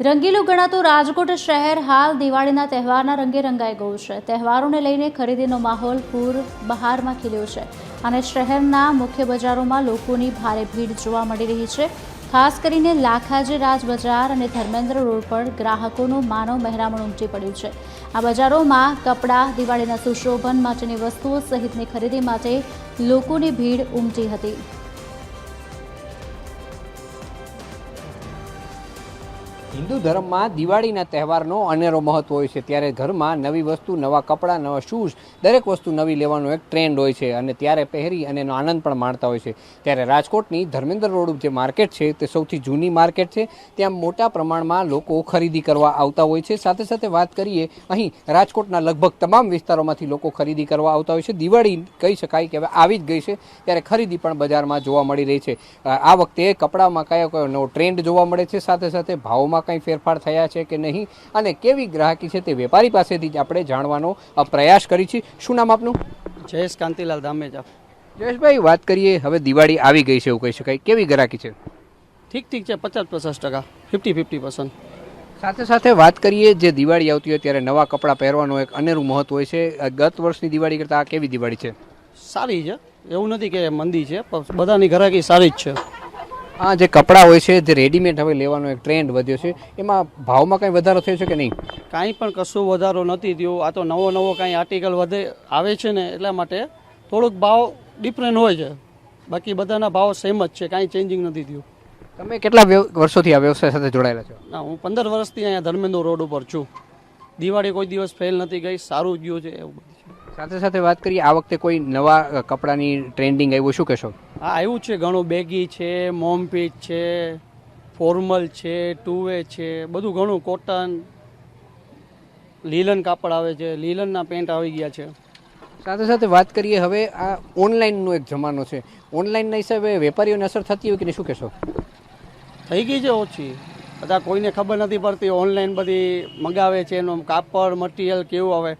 રંગીલું ગણાતું રાજકોટ શહેર હાલ દિવાળીના તહેવારના રંગે રંગાઈ ગયું છે. તહેવારોને લઈને ખરીદીનો માહોલ પૂર બહારમાં ખીલ્યો છે અને શહેરના મુખ્ય બજારોમાં લોકોની ભારે ભીડ જોવા મળી રહી છે. ખાસ કરીને લાખાજી રાજ બજાર અને ધર્મેન્દ્ર રોડ પર ગ્રાહકોનું માનવ મહેરામણ ઉમટી પડ્યું છે. આ બજારોમાં કપડાં, દિવાળીના સુશોભન માટેની વસ્તુઓ સહિતની ખરીદી માટે લોકોની ભીડ ઉમટી હતી. હિન્દુ ધર્મમાં દિવાળીના તહેવારનો અનેરો મહત્વ હોય છે. ત્યારે ઘરમાં નવી વસ્તુ, નવા કપડાં, નવા શૂઝ દરેક વસ્તુ નવી લેવાનો એક ટ્રેન્ડ હોય છે અને ત્યારે પહેરી અને એનો આનંદ પણ માણતા હોય છે. ત્યારે રાજકોટની ધર્મેન્દ્ર રોડ જે માર્કેટ છે, તે સૌથી જૂની માર્કેટ છે. ત્યાં મોટા પ્રમાણમાં લોકો ખરીદી કરવા આવતા હોય છે. સાથે સાથે વાત કરીએ, અહીં રાજકોટના લગભગ તમામ વિસ્તારોમાંથી લોકો ખરીદી કરવા આવતા હોય છે. દિવાળી કહી શકાય કે હવે આવી જ ગઈ છે. ત્યારે ખરીદી પણ બજારમાં જોવા મળી રહી છે. આ વખતે કપડામાં કયો કયો નવો ટ્રેન્ડ જોવા મળે છે? સાથે સાથે ભાવમાં કંઈ ફેરફાર થયા છે કે નહીં? અને કેવી ગ્રાહકી છે તે વેપારી પાસેથી જ આપણે જાણવાનો પ્રયાસ કરી છીએ શું નામ આપનું? જયેશ કાંતિલાલ ધામેજા. જયેશભાઈ વાત કરીએ હવે દિવાળી આવી ગઈ છે એવું કહી શકાય. કેવી ગ્રાહકી છે? ઠીક ઠીક છે પચાસ પચાસ ટકા. Fifty fifty percent. સાથે સાથે વાત કરીએ જે દિવાળી આવતી હોય ત્યારે નવા કપડાં પહેરવાનું એક અનેરું મહત્વ હોય છે. ગત વર્ષની દિવાળી કરતાં આ કેવી દિવાળી છે? સારી છે. એવું નથી કે મંદી છે પણ બધાની ઘરાકી સારી જ છે. આ જે કપડાં હોય છે જે રેડીમેડ હવે લેવાનો એક ટ્રેન્ડ વધ્યો છે એમાં ભાવમાં કંઈ વધારો થયો છે કે નહીં? કાંઈ પણ કશું વધારો નથી થયો. આ તો નવો નવો કાંઈ આર્ટિકલ વધે આવે છે ને એટલા માટે થોડોક ભાવ ડિફરન્ટ હોય છે. બાકી બધાના ભાવ સેમ જ છે કાંઈ ચેન્જિંગ નથી થયું. તમે કેટલા વર્ષોથી આ વ્યવસાય સાથે જોડાયેલા છો? ના હું પંદર વર્ષથી અહીંયા ધર્મેન્દ્ર રોડ ઉપર છું. દિવાળી કોઈ દિવસ ફેલ નથી ગઈ સારું ગયું છે એવું સાથે સાથે વાત કરીએ આ વખતે કોઈ નવા કપડાની ટ્રેન્ડિંગ આવ્યું શું કહેશો? હા આવ્યું છે. ઘણું બેગી છે મોમપીચ છે ફોર્મલ છે ટુવે છે બધું ઘણું કોટન લીલન કાપડ આવે છે. લીલનના પેન્ટ આવી ગયા છે. સાથે સાથે વાત કરીએ હવે આ ઓનલાઈનનો એક જમાનો છે. ઓનલાઈનના હિસાબે વેપારીઓને અસર થતી હોય કે શું કહેશો? થઈ ગઈ છે ઓછી. બધા કોઈને ખબર નથી પડતી ઓનલાઈન બધી મંગાવે છે એનું કાપડ મટીરિયલ કેવું આવે.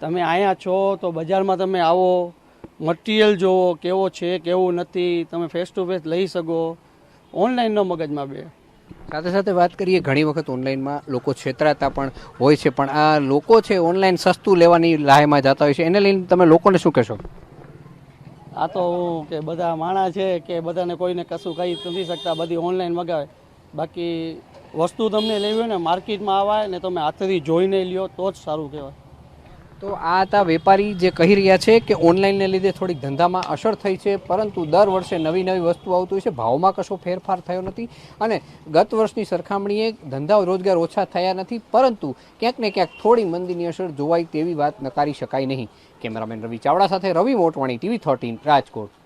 તમે અહીંયા છો તો બજારમાં તમે આવો મટીરિયલ જોવો કેવો છે કેવું નથી તમે ફેસ ટુ ફેસ લઈ શકો. ઓનલાઈનનો મગજમાં બે. સાથે સાથે વાત કરીએ ઘણી વખત ઓનલાઈનમાં લોકો છેતરાતા પણ હોય છે પણ આ લોકો છે ઓનલાઈન સસ્તું લેવાની લાહેમાં જતા હોય છે. એને લઈને તમે લોકોને શું કહેશો? આ તો હું કે બધા માણા છે કે બધાને કોઈને કશું કહી નથી શકતા બધી ઓનલાઈન મગાવે. બાકી વસ્તુ તમને લેવી હોય ને માર્કેટમાં આવાય ને તમે હાથેથી જોઈને લ્યો તો જ સારું કહેવાય. તો આ હતા વેપારી જે કહી રહ્યા છે કે ઓનલાઈનને લીધે થોડીક ધંધામાં અસર થઈ છે, પરંતુ દર વર્ષે નવી નવી વસ્તુ આવતી છે. ભાવમાં કશો ફેરફાર થયો નથી અને ગત વર્ષની સરખામણીએ ધંધા રોજગાર ઓછા થયા નથી, પરંતુ ક્યાંક ને ક્યાંક થોડી મંદીની અસર જોવાય તેવી વાત નકારી શકાય નહીં. કેમેરામેન રવિ ચાવડા સાથે રવિ મોટવાણી, ટીવી થર્ટીન, રાજકોટ.